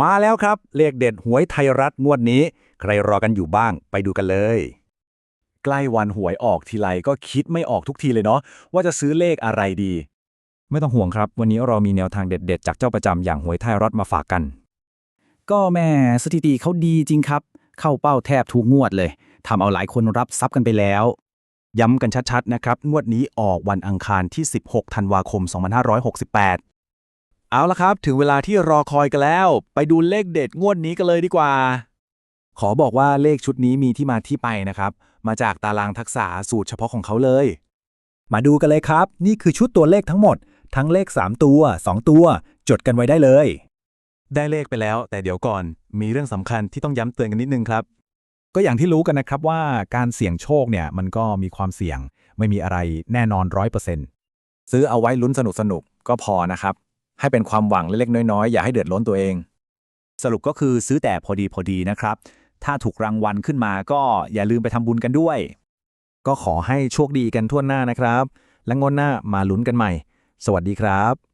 มาแล้วครับ เลขเด็ดหวยไทยรัฐงวดนี้ ใครรอกันอยู่บ้าง ไปดูกันเลย ใกล้วันหวยออกทีไรก็คิดไม่ออกทุกทีเลยเนาะว่าจะซื้อเลขอะไรดี ไม่ต้องห่วงครับ วันนี้เรามีแนวทางเด็ดๆ จากเจ้าประจำอย่างหวยไทยรัฐมาฝากกัน ก็แม่สถิติเขาดีจริงครับ เข้าเป้าแทบทุกงวดเลยทำเอาหลายคนรับทรัพย์กันไปแล้ว ย้ำกันชัดๆนะครับงวดนี้ออกวันอังคารที่ 16 ธันวาคม 2568 เอาละครับ ถึงเวลาที่รอคอยกันแล้ว ไปดูเลขเด็ดงวดนี้กันเลยดีกว่า ขอบอกว่าเลขชุดนี้มีที่มาที่ไปนะครับ มาจากตารางทักษะสูตรเฉพาะของเขาเลย มาดูกันเลยครับ นี่คือชุดตัวเลขทั้งหมด ทั้งเลข 3 ตัว 2 ตัว จดกันไว้ได้เลย ได้เลขไปแล้ว แต่เดี๋ยวก่อน มีเรื่องสำคัญที่ต้องย้ำเตือนกันนิดนึงครับ ก็อย่างที่รู้กันนะครับว่าการเสี่ยงโชคเนี่ยมันก็มีความเสี่ยง ไม่มีอะไรแน่นอนร้อยเปอร์เซ็นต์ซื้อเอาไว้ลุ้นสนุกๆก็พอนะครับ ให้เป็นความหวังเล็กๆน้อยๆ อย่าให้เดือดร้อนตัวเอง สรุปก็คือซื้อแต่พอดีพอดีนะครับ ถ้าถูกรางวัลขึ้นมาก็อย่าลืมไปทำบุญกันด้วย ก็ขอให้โชคดีกันทั่วหน้านะครับ และงวดหน้ามาลุ้นกันใหม่ สวัสดีครับ